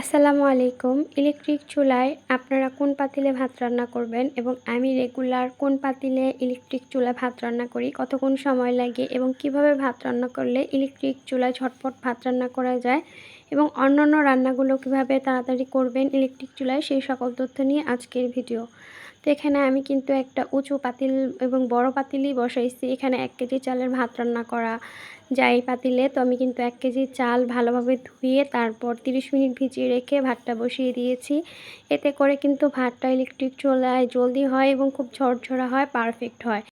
আসসালামু আলাইকুম। ইলেকট্রিক চুলায় আপনারা কোন পাতিলে ভাত রান্না করবেন এবং আমি রেগুলার কোন পাতিলে ইলেকট্রিক চুলা ভাত রান্না করি, কতক্ষণ সময় লাগে এবং কীভাবে ভাত রান্না করলে ইলেকট্রিক চুলায় ঝটপট ভাত রান্না করা যায় এবং অন্যান্য রান্নাগুলো কীভাবে তাড়াতাড়ি করবেন ইলেকট্রিক চুলায় সেই সকল তথ্য নিয়ে আজকের ভিডিও। তো এখানে আমি কিন্তু একটা উঁচু পাতিল এবং বড় পাতিলই বসাইছি। এখানে এক কেজি চালের ভাত রান্না করা যাই পাতিলে। তো আমি কিন্তু এক কেজি চাল ভালোভাবে ধুয়ে তারপর 30 মিনিট ভিজিয়ে রেখে ভাতটা বসিয়ে দিয়েছি। এতে করে কিন্তু ভাতটা ইলেকট্রিক চুলায় জলদি হয় এবং খুব ঝরঝরা হয়, পারফেক্ট হয়।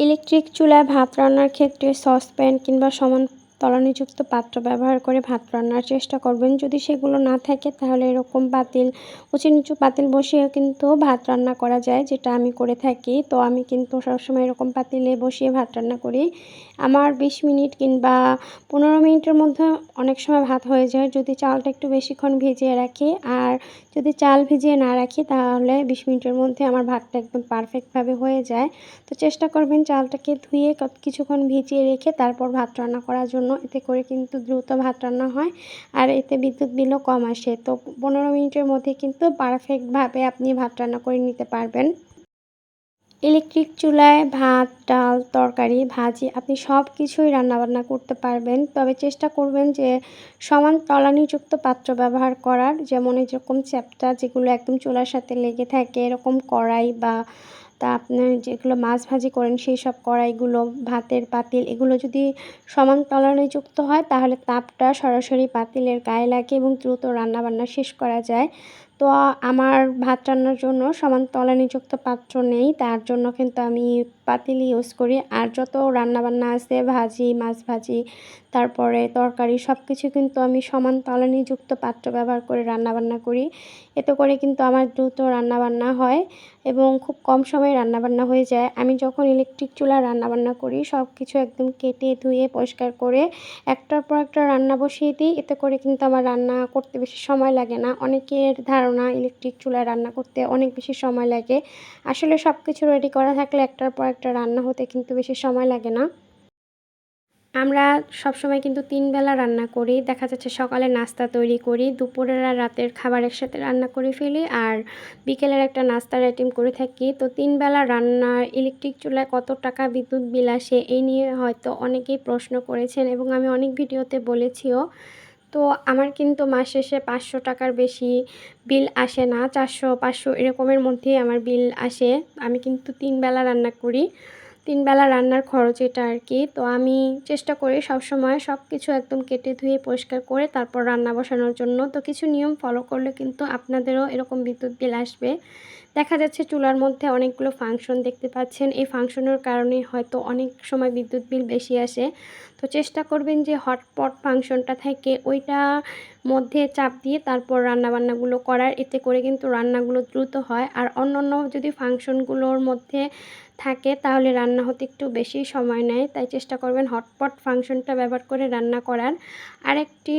ইলেকট্রিক চুলায় ভাত রান্নার ক্ষেত্রে সসপ্যান কিংবা সমান তলানিযুক্ত পাত্র ব্যবহার করে ভাত রান্নার চেষ্টা করবেন। যদি সেগুলো না থাকে, তাহলে এরকম পাতিল উঁচু নিচু পাতিল বসিয়েও কিন্তু ভাত রান্না করা যায়, যেটা আমি করে থাকি। তো আমি কিন্তু সবসময় এরকম পাতিলে বসিয়ে ভাত রান্না করি। আমার ২০ মিনিট কিংবা পনেরো মিনিটের মধ্যে অনেক সময় ভাত হয়ে যায়। যদি চালটা একটু বেশিক্ষণ ভিজিয়ে রাখি, আর যদি চাল ভিজিয়ে না রাখি, তাহলে বিশ মিনিটের মধ্যে আমার ভাতটা একদম পারফেক্টভাবে হয়ে যায়। তো চেষ্টা করবেন চালটাকে ধুয়ে কিছুক্ষণ ভিজিয়ে রেখে তারপর ভাত রান্না করার জন্য। এতে করে কিন্তু দ্রুত ভাত রান্না হয় আর এতে বিদ্যুৎ বিলও কম আসে। তো পনেরো মিনিটের মধ্যে কিন্তু পারফেক্টভাবে আপনি ভাত রান্না করে নিতে পারবেন। ইলেকট্রিক চুলায় ভাত, ডাল, তরকারি, ভাজি আপনি সব কিছুই রান্নাবান্না করতে পারবেন। তবে চেষ্টা করবেন যে সমান তলানিযুক্ত পাত্র ব্যবহার করার। যেমন এরকম চ্যাপটা যেগুলো একদম চুলার সাথে লেগে থাকে, এরকম কড়াই বা তা আপনার যেগুলো মাছ ভাজি করেন, সেই সব কড়াইগুলো, ভাতের পাতিল, এগুলো যদি সমান তলানে যুক্ত হয়, তাহলে তাপটা সরাসরি পাতিলের গায়ে লাগে এবং দ্রুত রান্নাবান্না শেষ করা যায়। তো আমার ভাত রান্নার জন্য সমান তলানিযুক্ত পাত্র নেই, তার জন্য কিন্তু আমি পাতিল ইউজ করি। আর যত রান্নাবান্না আছে, ভাজি, মাছ ভাজি, তারপরে তরকারি সব কিছু কিন্তু আমি সমান তলানিযুক্ত পাত্র ব্যবহার করে রান্নাবান্না করি। এতে করে কিন্তু আমার দ্রুত রান্নাবান্না হয় এবং খুব কম সময়ে রান্নাবান্না হয়ে যায়। আমি যখন ইলেকট্রিক চুলা রান্নাবান্না করি সব কিছু একদম কেটে ধুয়ে পরিষ্কার করে একটার পর একটা রান্না বসিয়ে দিই। এতে করে কিন্তু আমার রান্না করতে বেশি সময় লাগে না। অনেকের ধারণা ইলেকট্রিক চুলায় রান্না করতে অনেক বেশি সময় লাগে। আসলে সব কিছু রেডি করা থাকলে একটার পর একটা রান্না হতে কিন্তু বেশি সময় লাগে না। আমরা সবসময় কিন্তু তিন বেলা রান্না করি। দেখা যাচ্ছে সকালে নাস্তা তৈরি করি, দুপুরের আর রাতের খাবার একসাথে রান্না করে ফেলি আর বিকেলের একটা নাস্তার আইটেম করে থাকি। তো তিন বেলা রান্না, ইলেকট্রিক চুলায় কত টাকা বিদ্যুৎ বিল আসে এই নিয়ে হয়তো অনেকেই প্রশ্ন করেছেন এবং আমি অনেক ভিডিওতে বলেছিও তো আমার কিন্তু মাস শেষে পাঁচশো টাকার বেশি বিল আসে না, চারশো, পাঁচশো এরকমের মধ্যেই আমার বিল আসে। আমি কিন্তু তিন বেলা রান্না করি। তিন বেলা রান্নার খরচ এটা আর কি। তো আমি চেষ্টা করি সবসময় সব কিছু একদম কেটে ধুয়ে পরিষ্কার করে তারপর রান্না বসানোর জন্য। তো কিছু নিয়ম ফলো করলে কিন্তু আপনাদেরও এরকম বিদ্যুৎ বিল আসবে। দেখা যাচ্ছে চুলার মধ্যে অনেকগুলো ফাংশন দেখতে পাচ্ছেন। এই ফাংশনের কারণে হয়তো অনেক সময় বিদ্যুৎ বিল বেশি আসে। তো চেষ্টা করবেন যে হটপট ফাংশনটা থাকে ওইটা মধ্যে চাপ দিয়ে তারপর রান্নাবান্নাগুলো করার। এতে করে কিন্তু রান্নাগুলো দ্রুত হয়। আর অন্য অন্য যদি ফাংশনগুলোর মধ্যে থাকে, তাহলে রান্না হতে একটু বেশি সময় নেয়। তাই চেষ্টা করবেন হটপট ফাংশনটা ব্যবহার করে রান্না করার। আরেকটি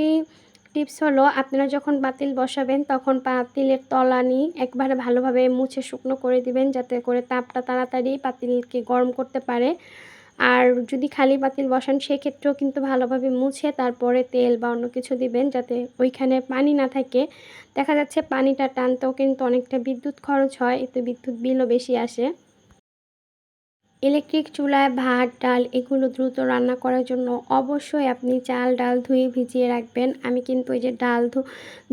টিপস হলো, আপনারা যখন পাতিল বসাবেন, তখন পাতিলের তলানি একবারে ভালোভাবে মুছে শুকনো করে দিবেন, যাতে করে তাপটা তাড়াতাড়ি পাতিলকে গরম করতে পারে। আর যদি খালি পাতিল বসান, সেক্ষেত্রেও কিন্তু ভালোভাবে মুছে তারপরে তেল বা অন্য কিছু দিবেন যাতে ওইখানে পানি না থাকে। দেখা যাচ্ছে পানিটা টানতেও কিন্তু অনেকটা বিদ্যুৎ খরচ হয়, এতে বিদ্যুৎ বিলও বেশি আসে। ইলেকট্রিক চুলায় ভাত, ডাল এগুলো দ্রুত রান্না করার জন্য অবশ্যই আপনি চাল, ডাল ধুয়ে ভিজিয়ে রাখবেন। আমি কিন্তু ওই যে ডাল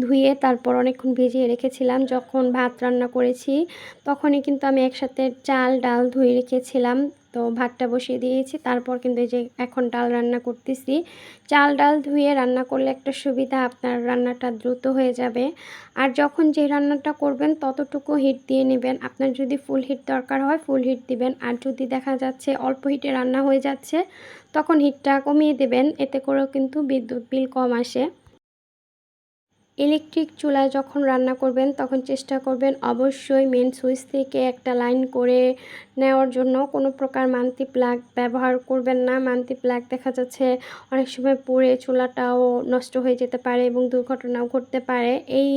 ধুয়ে তারপর অনেকক্ষণ ভিজিয়ে রেখেছিলাম। যখন ভাত রান্না করেছি, তখনই কিন্তু আমি একসাথে চাল, ডাল ধুয়ে রেখেছিলাম। তো ভাতটা বসিয়ে দিয়েছি। তারপর কিন্তু এই যে এখন ডাল রান্না করতেছি। চাল ডাল ধুয়ে রান্না করলে একটা সুবিধা, আপনার রান্নাটা দ্রুত হয়ে যাবে। আর যখন যে রান্নাটা করবেন ততটুকু হিট দিয়ে নেবেন। আপনার যদি ফুল হিট দরকার হয় ফুল হিট দিবেন। আর যদি দেখা যাচ্ছে অল্প হিটে রান্না হয়ে যাচ্ছে, তখন হিটটা কমিয়ে দেবেন। এতে করেও কিন্তু বিদ্যুৎ বিল কম আসে। ইলেকট্রিক চুলায় যখন রান্না করবেন, তখন চেষ্টা করবেন অবশ্যই মেন সুইচ থেকে একটা লাইন করে নেওয়ার জন্য। কোনো প্রকার মান্তি প্লাগ ব্যবহার করবেন না। মান্তি প্লাগ দেখা যাচ্ছে অনেক সময় পড়ে চুলাটাও নষ্ট হয়ে যেতে পারে এবং দুর্ঘটনাও ঘটতে পারে। এই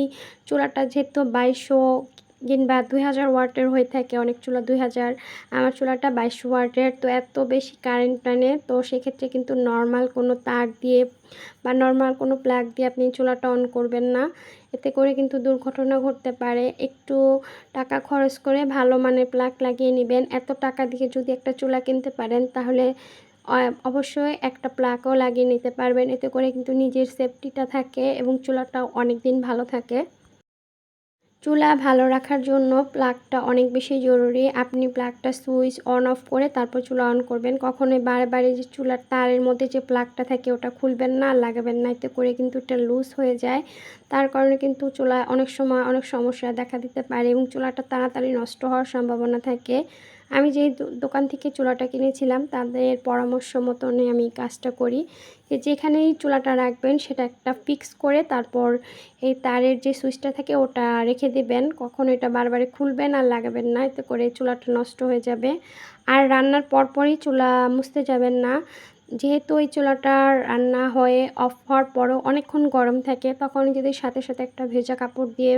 চুলাটা যেহেতু বাইশশো কিংবা দুই হাজার ওয়াটের হয়ে থাকে অনেক চুলা, দুই হাজার, আমার চুলাটা বাইশ ওয়াটের, তো এত বেশি কারেন্ট টানে, তো সেক্ষেত্রে কিন্তু নর্মাল কোনো তার দিয়ে বা নর্মাল কোনো প্লাগ দিয়ে আপনি চুলাটা অন করবেন না। এতে করে কিন্তু দুর্ঘটনা ঘটতে পারে। একটু টাকা খরচ করে ভালো মানের প্লাগ লাগিয়ে নেবেন। এত টাকা দিয়ে যদি একটা চুলা কিনতে পারেন, তাহলে অবশ্যই একটা প্লাগও লাগিয়ে নিতে পারবেন। এতে করে কিন্তু নিজের সেফটিটা থাকে এবং চুলাটাও অনেক দিন ভালো থাকে। চুলা ভালো রাখার জন্য প্লাগটা অনেক বেশি জরুরি। আপনি প্লাগটা সুইচ অন অফ করে তারপর চুলা অন করবেন। কখনোই বারে যে চুলার তারের মধ্যে যে প্লাগটা থাকে ওটা খুলবেন না, লাগাবেন না, এতে করে কিন্তু এটা লুজ হয়ে যায়। তার কারণে কিন্তু চুলা অনেক সময় অনেক সমস্যা দেখা দিতে পারে এবং চুলাটা তাড়াতাড়ি নষ্ট হওয়ার সম্ভাবনা থাকে। আমি যেই দোকান থেকে চুলাটা কিনেছিলাম তাদের পরামর্শ মতনে আমি কাজটা করি। যেখানেই চুলাটা রাখবেন সেটা একটা ফিক্স করে তারপর এই তারের যে সুইচটা থাকে ওটা রেখে দেবেন। কখনো এটা বারবারে খুলবেন আর লাগাবেন না, এতে করে চুলাটা নষ্ট হয়ে যাবে। আর রান্নার পরপরই চুলা মুছতে যাবেন না। যেহেতু ওই চুলাটা রান্না হয়ে অফ হওয়ার পরও অনেকক্ষণ গরম থাকে, তখন যদি সাথে সাথে একটা ভেজা কাপড় দিয়ে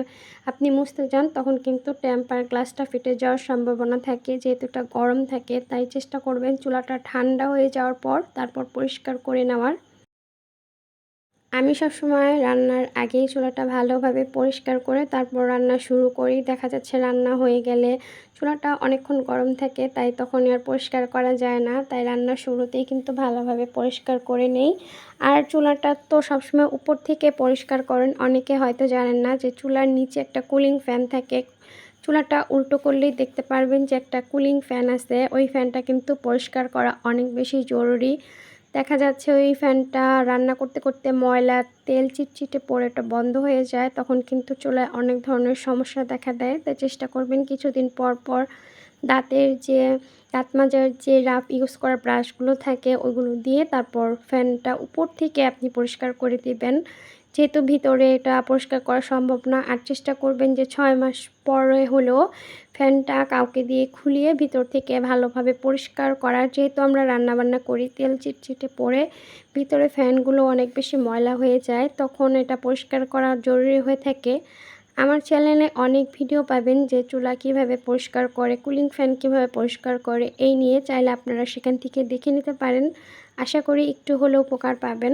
আপনি মুছতে যান, তখন কিন্তু টেম্পার গ্লাসটা ফেটে যাওয়ার সম্ভাবনা থাকে। যেহেতু এটা গরম থাকে, তাই চেষ্টা করবেন চুলাটা ঠান্ডা হয়ে যাওয়ার পর, তারপর পরিষ্কার করে নেওয়ার। আমি সবসময় রান্নার আগেই চুলাটা ভালোভাবে পরিষ্কার করে তারপর রান্না শুরু করি। দেখা যাচ্ছে রান্না হয়ে গেলে চুলাটা অনেকক্ষণ গরম থাকে, তাই তখন আর পরিষ্কার করা যায় না। তাই রান্না শুরুতেই কিন্তু ভালোভাবে পরিষ্কার করে নেই। আর চুলাটা তো সবসময় উপর থেকে পরিষ্কার করেন, অনেকে হয়তো জানেন না যে চুলার নিচে একটা কুলিং ফ্যান থাকে। চুলাটা উল্টো করলেই দেখতে পারবেন যে একটা কুলিং ফ্যান আছে, ওই ফ্যানটা কিন্তু পরিষ্কার করা অনেক বেশি জরুরি। দেখা যাচ্ছে ওই ফ্যানটা রান্না করতে করতে ময়লা, তেল চিটচিটে পড়ে এটা বন্ধ হয়ে যায়, তখন কিন্তু চলে অনেক ধরনের সমস্যা দেখা দেয়। তাই চেষ্টা করবেন কিছুদিন পর পর দাঁতের যে, দাঁত মাজার যে রাফ ইউজ করা ব্রাশগুলো থাকে, ওইগুলো দিয়ে তারপর ফ্যানটা উপর থেকে আপনি পরিষ্কার করে দিবেন। যেহেতু ভিতরে এটা পরিষ্কার করা সম্ভব না, আর চেষ্টা করবেন যে ছয় মাস পরে হলেও ফ্যানটা কাউকে দিয়ে খুলিয়ে ভিতর থেকে ভালোভাবে পরিষ্কার করার। যেহেতু আমরা রান্নাবান্না করি, তেল চিটচিটে পড়ে ভিতরে ফ্যানগুলো অনেক বেশি ময়লা হয়ে যায়, তখন এটা পরিষ্কার করা জরুরি হয়ে থাকে। আমার চ্যানেলে অনেক ভিডিও পাবেন যে চুলা কীভাবে পরিষ্কার করে, কুলিং ফ্যান কীভাবে পরিষ্কার করে, এই নিয়ে চাইলে আপনারা সেখান থেকে দেখে নিতে পারেন। আশা করি একটু হলেও উপকার পাবেন।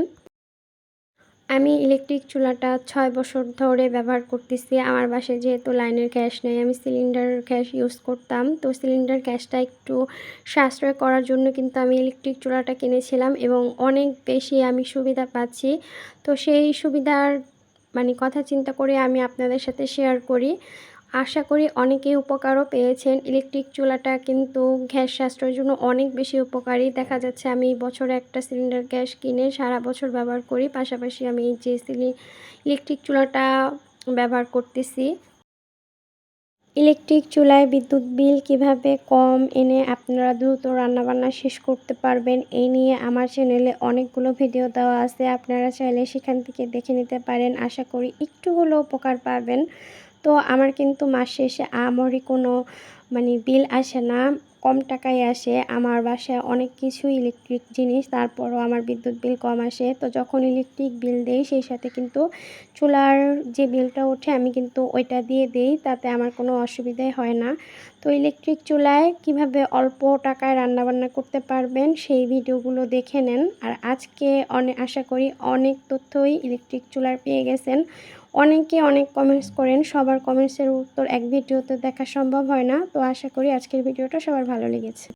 আমি ইলেকট্রিক চুলাটা ছয় বছর ধরে ব্যবহার করতেছি। আমার বাসায় যেহেতু লাইনের গ্যাস নেই, আমি সিলিন্ডার গ্যাস ইউজ করতাম। তো সিলিন্ডার গ্যাসটা একটু সাশ্রয় করার জন্য কিন্তু আমি ইলেকট্রিক চুলাটা কিনেছিলাম এবং অনেক বেশি আমি সুবিধা পাচ্ছি। তো সেই সুবিধার মানে কথা চিন্তা করে আমি আপনাদের সাথে শেয়ার করি। আশা করি অনেকেই উপকারও পেয়েছেন। ইলেকট্রিক চুলাটা কিন্তু গ্যাস সাশ্রয়ের জন্য অনেক বেশি উপকারী। দেখা যাচ্ছে আমি বছরে একটা সিলিন্ডার গ্যাস কিনে সারা বছর ব্যবহার করি। পাশাপাশি আমি যে সিলি, ইলেকট্রিক চুলাটা ব্যবহার করতেছি। ইলেকট্রিক চুলায় বিদ্যুৎ বিল কীভাবে কম এনে আপনারা দ্রুত রান্নাবান্না শেষ করতে পারবেন, এই নিয়ে আমার চ্যানেলে অনেকগুলো ভিডিও দেওয়া আছে। আপনারা চাইলে সেখান থেকে দেখে নিতে পারেন। আশা করি একটু হলেও উপকার পাবেন। তো আমার কিন্তু মাস শেষে আমারই কোনো মানে বিল আসে না, কম টাকায় আসে। আমার বাসায় অনেক কিছু ইলেকট্রিক জিনিস, তারপরও আমার বিদ্যুৎ বিল কম আসে। তো যখন ইলেকট্রিক বিল দেই, সেই সাথে কিন্তু চুলার যে বিলটা ওঠে, আমি কিন্তু ওইটা দিয়ে দেই, তাতে আমার কোনো অসুবিধাই হয় না। তো ইলেকট্রিক চুলায় কীভাবে অল্প টাকায় রান্নাবান্না করতে পারবেন, সেই ভিডিওগুলো দেখে নেন। আর আজকে অনেক আশা করি অনেক তথ্যই ইলেকট্রিক চুলার পেয়ে গেছেন। অনেকে অনেক কমেন্টস করেন, সবার কমেন্টসের উত্তর এক ভিডিওতে দেখা সম্ভব হয় না। তো আশা করি আজকের ভিডিওটা সবার ভালো লেগেছে।